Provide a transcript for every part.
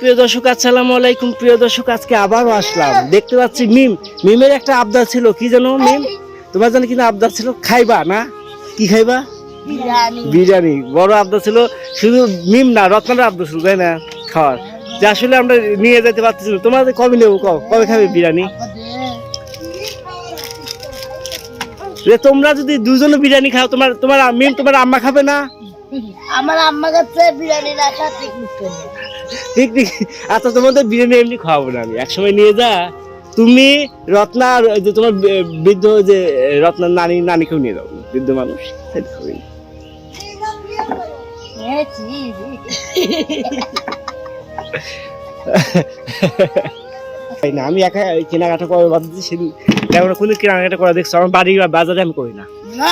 প্রিয় দর্শক আসসালামু আলাইকুম। প্রিয় দর্শক আজকে আবারও আসলাম। দেখতে পাচ্ছি মিম। মিমের একটা আবদার ছিল। কি জানো মিম? তোমার জানো কিনা আবদার ছিল খাইবা না? কি খাইবা? বিরিয়ানি। বড় আবদার ছিল। শুধু মিম না রত্নার আবদার ছিল তাই না? খাওয়ার। যে আসলে আমরা নিয়ে যেতে পারতেছি না। তোমাদের কবে নেব কবে খাবে বিরিয়ানি? যে তোমরা যদি দুজনে বিরিয়ানি খাও তোমার তোমার মিম তোমার আম্মা খাবে না? আমার আম্মা কাছে বিরিয়ানি রাখা ঠিক ঠিক আচ্ছা তোমাদের বিরিয়ানি এমনি খাওয়াবো না আমি। একসময় নিয়ে যা। তুমি রত্না আর যে তোমার বৃদ্ধ যে রত্নার নানি নানিকেও নিয়ে যাও। বৃদ্ধ মানুষ। সেটা খাবে না। তাই না আমি একা কেনাকাটা করে বাদ দিচ্ছি সেদিন তেমন কোনো কেনাকাটা করা দেখছ। আমার বাড়ির বাজারে আমি করি না।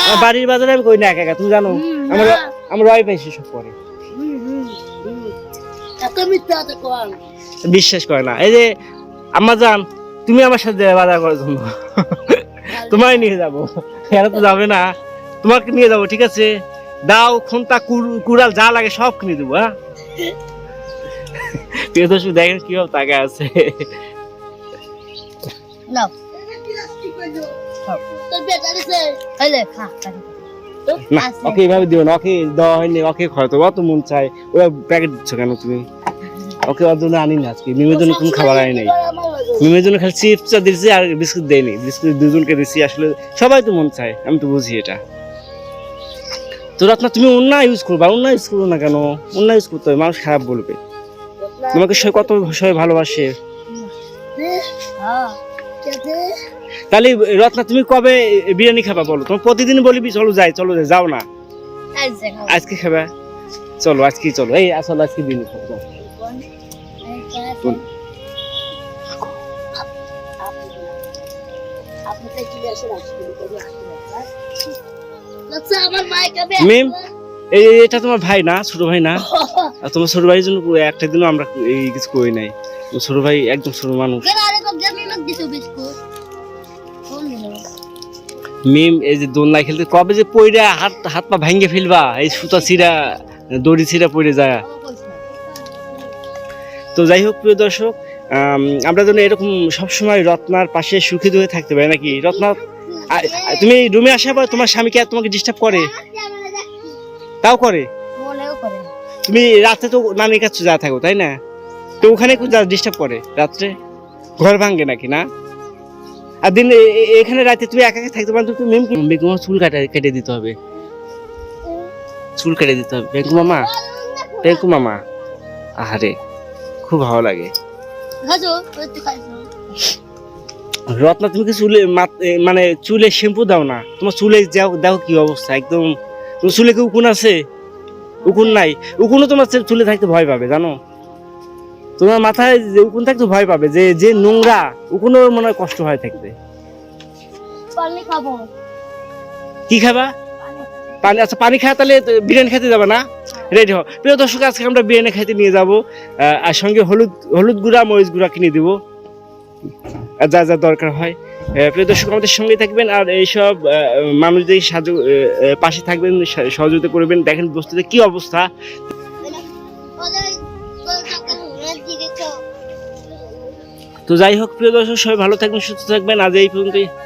আমার বাড়ির বাজারে আমি করি না একা একা। তুমি জানো আমার আমার ওয়াইফ এসে সব করে। বিশ্বাস করে না। এই যে আম্মা জান তুমি আমার সাথে বাজার করার জন্য তোমায় নিয়ে যাব। এরা তো যাবে না তোমাকে নিয়ে যাব ঠিক আছে? দাও খুন্তা কুড়াল যা লাগে সব কিনে দেবো হ্যাঁ? প্রিয় দর্শক দেখেন কীভাবে তাকে আছে। না ওকে এইভাবে দিও না ওকে দেওয়া হয়নি ওকে হয়তো অত মন চায়। ওরা প্যাকেট দিচ্ছ কেন তুমি? ওকে ওর জন্য আনি না আজকে। মিমের জন্য কোনো খাবার আনি নাই। মিমের জন্য খালি চিপস দিয়েছি আর বিস্কুট দেয়নি। বিস্কুট দুজনকে দিচ্ছি আসলে সবাই তো মন চায় আমি তো বুঝি এটা। তো রত্না তুমি অন্য ইউজ করবা। অন্য ইউজ করব না কেন? অন্য ইউজ করতে হবে মানুষ খারাপ বলবে। তোমাকে সে কত সবাই ভালোবাসে। তাহলে রত্না তুমি কবে বিরিয়ানি খাবা বলো? তোমার প্রতিদিন বলবি চলো যাই চলো যাই যাও না। আজকে খাবা? চলো আজকে চলো। এই আসলে আজকে বিরিয়ানি খাব। মিম এই এটা তোমার ভাই না ছোট ভাই না? আর তোমার ছোট ভাইয়ের জন্য একটা দিনও আমরা এই কিছু করি নাই। ছোট ভাই একদম ছোট মানুষ। মিম এই যে দোলনায় খেলতে কবে যে পইরা হাত হাত পা ভাঙ্গে ফেলবা এই সুতা ছিঁড়া দড়ি ছিঁড়া পড়ে যায়। তো যাই হোক প্রিয় দর্শক আমরা যেন এরকম সবসময় রত্নার পাশে সুখী হয়ে থাকতে পারি নাকি? রত্না তুমি রুমে আসার পর তোমার স্বামীকে তোমাকে ডিস্টার্ব করে? তাও করে? তুমি রাতে তো নানির কাছে যা থাকো তাই না? তো ওখানে ডিস্টার্ব করে? রাত্রে? ঘর ভাঙ্গে নাকি না? আর দিন এখানে রাতে তুমি একা একা থাকতে পারো তুমি মেম বেগুমা চুল কাটা কেটে দিতে হবে। চুল কেটে দিতে হবে। বেঙ্কু মামা? বেঙ্কু মামা? আহারে। খুব ভালো লাগে। রত্না তুমি কি চুলে মাত- মানে চুলে শ্যাম্পু দাও না? তোমার চুলে যাও দেখো কি অবস্থা একদম। তোমার চুলে কি উকুন আছে? উকুন নাই। উকুনও তোমার চুলে থাকতে ভয় পাবে জানো? তোমার মাথায় যে উকুন থাকতে ভয় পাবে যে যে নোংরা উকুনও মনে হয় কষ্ট হয় থাকতে। পানি খাব। কি খাবা? পানি আচ্ছা পানি খাওয়া তাহলে বিরিয়ানি খেতে যাবে না? রেডি হও। প্রিয় দর্শক, আজকে আমরা বিরিয়ানি খাইতে নিয়ে যাব আর সঙ্গে হলুদ হলুদ গুঁড়া, মরিচ গুঁড়া কিনে দিব। যা যা দরকার হয়। প্রিয় দর্শক, আমাদের সঙ্গে থাকবেন আর এইসব মানুষদের সাহায্য পাশে থাকবেন সহযোগিতা করবেন। দেখেন বস্তুতে কি অবস্থা। তো যাই হোক, প্রিয় দর্শক, সবাই ভালো থাকবেন, সুস্থ থাকবেন। আজ এই পর্যন্তই।